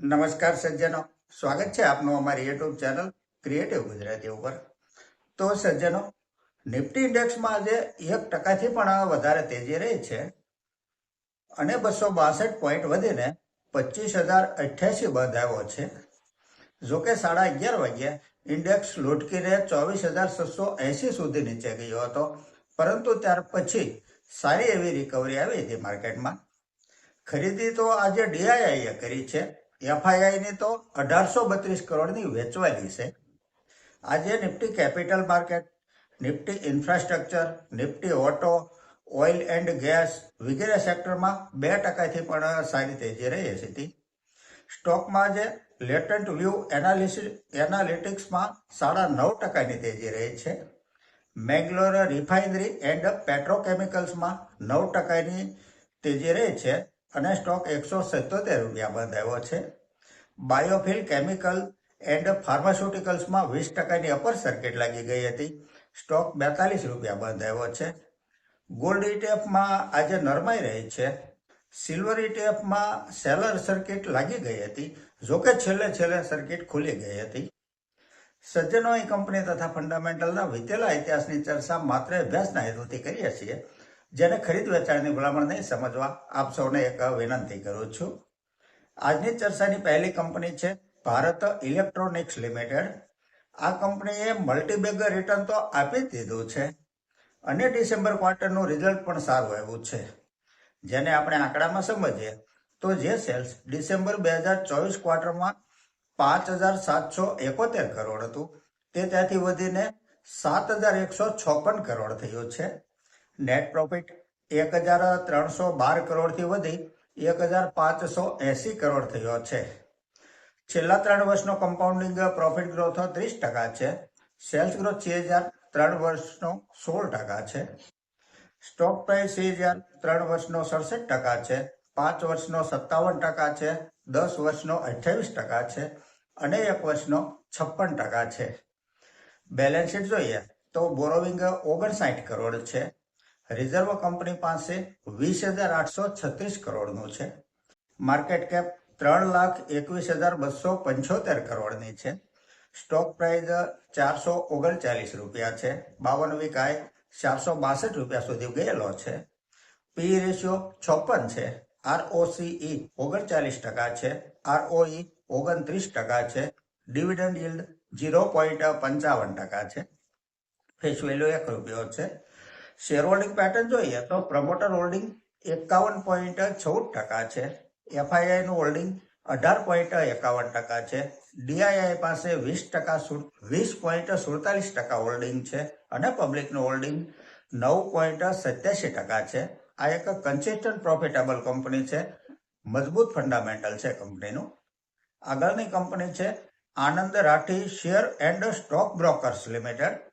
નમસ્કાર સજ્જનો. સ્વાગત છે આપનું અમારી યુટ્યુબ ચેનલ ક્રિએટિવ ગુજરાતી ઉપર. તો સજ્જનો, નિફ્ટી ઇન્ડેક્સમાં આજે એક ટકાથી પણ વધારે તેજી રહી છે અને બસો બાસઠ પોઈન્ટ વધીને પચીસ હજાર અઠ્યાસી બંધ આવ્યો છે. જોકે સાડા અગિયાર વાગ્યે ઇન્ડેક્સ લૂંટકીને ચોવીસ હજાર છસો એંસી સુધી નીચે ગયો હતો. પરંતુ ત્યાર પછી સારી એવી રિકવરી આવી હતી માર્કેટમાં. ખરીદી તો આજે ડીઆઈઆઈએ કરી છે. એફઆઈઆઈની તો અઢારસો બત્રીસ કરોડની વેચવાલી છે. આજે Nifty capital market, Nifty infrastructure, Nifty auto, oil and gas વગેરે સેક્ટરમાં બે ટકાથી પણ સારી તેજી રહી હતી સ્ટોકમાં જે લેટન્ટ વ્યૂ એનાલિસિસ એનાલિટિક્સમાં સાડા નવ ટકાની તેજી રહી છે. મેંગ્લોર રિફાઇનરી એન્ડ પેટ્રોકેમિકલ્સમાં નવ ટકાની તેજી રહી છે. અને સ્ટોક એકસો સિત્તોતેર રૂપિયા બંધ આવ્યો છે. બાયોફિલ કેમિકલ એન્ડ ફાર્માસ્યુટિકલ્સમાં વીસ ટકાની અપર સર્કિટ લાગી ગઈ હતી. સ્ટોક બેતાલીસ રૂપિયા બંધ આવ્યો છે ગોલ્ડ ઇટીએફમાં આજે નરમાઈ રહી છે. સિલ્વર ઇટીએફમાં સેલર સર્કિટ લાગી ગઈ હતી, જોકે છેલ્લે છેલ્લે સર્કિટ ખુલી ગઈ હતી. સજ્જનો કંપની તથા ફંડામેન્ટલના વીતેલા ઇતિહાસની ચર્ચા માત્ર અભ્યાસના હેતુથી કરીએ છીએ. જેને ખરીદ વેચાણની ભલામણ નહીં સમજવા આપ સૌને એક વિનંતી કરું છું. આજની ચર્ચાની પહેલી કંપની છે ભારત ઇલેક્ટ્રોનિક્સ લિમિટેડ. આ કંપનીએ મલ્ટીબેગ રિટર્ન તો આપી જ દીધું છે અને ડિસેમ્બર ક્વાર્ટરનું રિઝલ્ટ પણ સારું એવું છે. જેને આપણે આંકડામાં સમજીએ તો જે સેલ્સ ડિસેમ્બર બે હજાર ચોવીસ ક્વાર્ટરમાં પાંચ હજાર સાતસો એકોતેર કરોડ હતું. તે ત્યાંથી વધીને સાત હજાર એકસો છપ્પન કરોડ થયું છે. નેટ પ્રોફિટ એક હજાર ત્રણસો બાર કરોડથી વધી એક હજાર પાંચસો એસી કરોડ થયો છે. છેલ્લા ત્રણ વર્ષનો કમ્પાઉન્ડિંગ પ્રોફિટ ગ્રોથ ત્રીસ ટકા છે. સેલ્સ ગ્રોથ છ હજાર ત્રણ વર્ષનો સોળ ટકા છે. સ્ટોક પ્રાઇસ છ હજાર ત્રણ વર્ષનો સડસઠ ટકા છે. પાંચ વર્ષનો સત્તાવન ટકા છે. દસ વર્ષનો અઠ્યાવીસ ટકા છે અને એક વર્ષનો છપ્પન ટકા છે. બેલેન્સ શીટ જોઈએ તો બોરોવિંગ ઓગણસાઠ કરોડ છે. રિઝર્વ કંપની પાસે વીસ હજાર આઠસો છત્રીસ કરોડનું છે. માર્કેટ કેપ ત્રણ લાખ એકવીસ હજાર બસો પંચોતેર કરોડની છે. સ્ટોક પ્રાઇસ ચારસો ઓગણચાલીસ રૂપિયા છે. બાવન વિકાય ચારસો બાસઠ રૂપિયા સુધી ગયેલો છે. પી રેશિયો છપ્પન છે. આરઓસીઈ ઓગણચાલીસ ટકા છે. આરઓઈ ઓગણત્રીસ ટકા છે. ડિવિડન્ડ યીલ્ડ ઝીરો પોઈન્ટ પંચાવન ટકા છે. ફેસ વેલ્યુ એક રૂપિયો છે. શેર હોલ્ડિંગ પેટર્ન જોઈએ તો પ્રમોટર હોલ્ડિંગ એકાવન પોઈન્ટ ચૌદ ટકા છે. એફઆઈઆઈ નું હોલ્ડિંગ અઢાર પોઈન્ટ એકાવન ટકા છે. ડીઆઈઆઈ પાસે વીસ ટકા વીસ પોઈન્ટ સુડતાલીસ ટકા હોલ્ડિંગ છે અને પબ્લિકનું હોલ્ડિંગ નવ પોઈન્ટ સત્યાસી ટકા છે. આ એક કન્સિસ્ટન્ટ પ્રોફિટેબલ કંપની છે. મજબૂત ફંડામેન્ટલ છે કંપનીનું આગળની કંપની છે Anand Rathi share and stock brokers limited.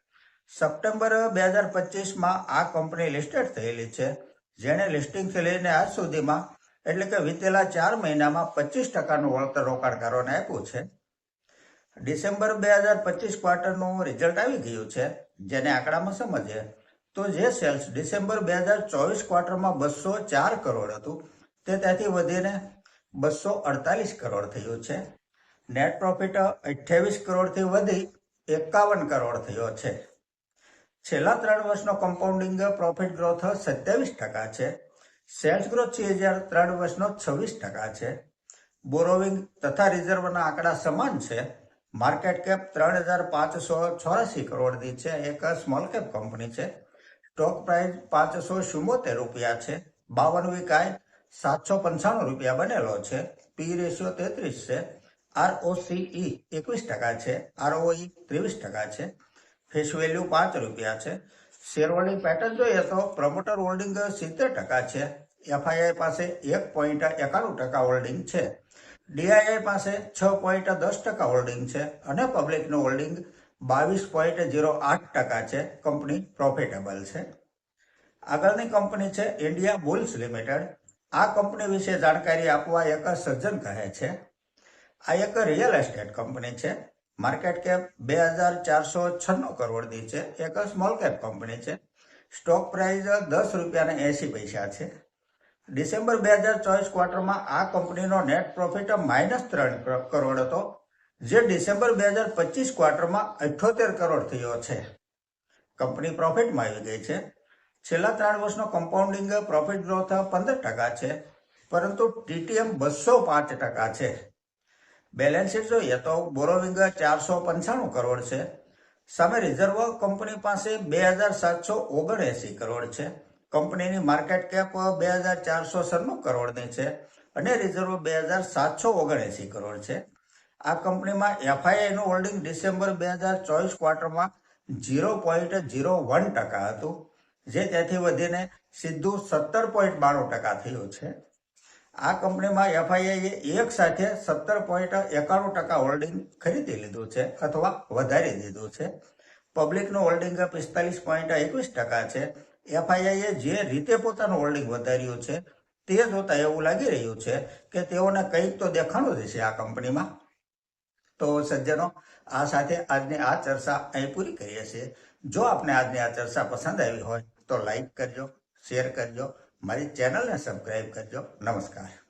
September બે હજાર પચીસમાં આ કંપની લિસ્ટેડ થયેલી છે, જેણે લિસ્ટિંગથી લઈને આજ સુધીમાં એટલે કે વીતેલા ચાર મહિનામાં પચીસ ટકાનું વળતર રોકાણકારોને આપ્યું છે. ડિસેમ્બર બે હજાર પચીસ ક્વાર્ટરનું રિઝલ્ટ આવી ગયું છે, જેને આંકડામાં સમજીએ તો જે સેલ્સ ડિસેમ્બર બે હજાર ચોવીસ ક્વાર્ટરમાં બસો ચાર કરોડ હતું, તે ત્યાંથી વધીને બસો અડતાલીસ કરોડ થયું છે. નેટ પ્રોફિટ અઠ્યાવીસ કરોડથી વધી એકાવન કરોડ થયો છે. છેલ્લા ત્રણ વર્ષનો કમ્પાઉન્ડિંગ પ્રોફિટ ગ્રોથ સત્યાવીસ ટકા છે. સેલ્સ ગ્રોથ છે હજાર ત્રણ વર્ષનો છવ્વીસ ટકા છે. બોરોવિંગ તથા રિઝર્વના આંકડા સમાન છે. માર્કેટ કેપ ત્રણ હજાર પાંચસો ચોરાસી કરોડની છે. એક સ્મોલ કેપ કંપની છે. સ્ટોક પ્રાઇસ પાંચસો ચુમ્મોતેર રૂપિયા છે. બાવન વિકાય સાતસો પંચાણું રૂપિયા બનેલો છે. પી રેશિયો તેત્રીસ છે. આરઓસીઈ એકવીસ ટકા છે. આરઓઈ ત્રેવીસ ટકા છે. ફેસ વેલ્યુ પાંચ રૂપિયા છે. શેર પેટર્ન જોઈએ તો પ્રમોટર હોલ્ડિંગ સિત્તેર ટકા છે. એફઆઈઆઈ પાસે એક પોઈન્ટ એકાણું ટકા હોલ્ડિંગ છે. ડીઆઈઆઈ પાસે છ પોઈન્ટ દસ ટકા હોલ્ડિંગ છે અને પબ્લિકનું હોલ્ડિંગ બાવીસ પોઈન્ટ ઝીરો આઠ ટકા છે. કંપની પ્રોફિટેબલ છે. આગળની કંપની છે ઇન્ડિયા બુલ્સ લિમિટેડ આ કંપની વિશે જાણકારી આપવા એક સજ્જન કહે છે. આ એક રિયલ એસ્ટેટ કંપની છે. માર્કેટ કેપ બે હજાર ચારસો છન્નું કરોડની છે. એક સ્મોલ કેપ કંપની છે. સ્ટોક પ્રાઇસ દસ રૂપિયા ને એસી પૈસા છે. ડિસેમ્બર બે હજાર ચોવીસ ક્વાર્ટરમાં આ કંપનીનો નેટ પ્રોફિટ માઇનસ ત્રણ કરોડ હતો, જે ડિસેમ્બર બે હજાર પચીસ ક્વાર્ટરમાં અઠ્યોતેર કરોડ થયો છે. કંપની પ્રોફિટમાં આવી ગઈ છે. છેલ્લા ત્રણ વર્ષનો કમ્પાઉન્ડિંગ પ્રોફિટ ગ્રોથ પંદર ટકા છે, પરંતુ ટીટીએમ બસો પાંચ ટકા છે. બેલેન્સ શીટ જોઈએ તો બોરોવિંગ ચારસો પંચાણું કરોડ છે. સામે રિઝર્વ કંપની પાસે બે હજાર સાતસો ઓગણએસી કરોડ છે. કંપનીની માર્કેટ કેપ બે હજાર ચારસો સરનું કરોડની છે અને રિઝર્વ બે હજાર સાતસો ઓગણએસી કરોડ છે. આ કંપનીમાં એફઆઈઆઈનું હોલ્ડિંગ ડિસેમ્બર બે હજાર ચોવીસ ક્વાર્ટરમાં ઝીરો પોઈન્ટ ઝીરો વન ટકા હતું, જે તેથી વધીને સીધું સત્તર પોઈન્ટ બાણું ટકા થયું છે. આ કંપનીમાં એફઆઈઆઈએ એક સાથે સત્તર પોઈન્ટ એકાણું ટકા હોલ્ડિંગ ખરીદી લીધું છે અથવા વધારી દીધું છે. પબ્લિકનું હોલ્ડિંગ પિસ્તાલીસ પોઈન્ટ એકવીસ ટકા છે. એફઆઈઆઈએ જે રીતે પોતાનું હોલ્ડિંગ વધાર્યું છે તે જોતા એવું લાગી રહ્યું છે કે તેઓને કંઈક તો દેખાણું જ છે આ કંપનીમાં. તો સજ્જનો, આ સાથે આજની આ ચર્ચા અહીં પૂરી કરીએ છીએ. જો આપને આજની આ ચર્ચા પસંદ આવી હોય તો લાઈક કરજો, શેર કરજો મારી ચેનલને સબસ્ક્રાઈબ કરજો. નમસ્કાર.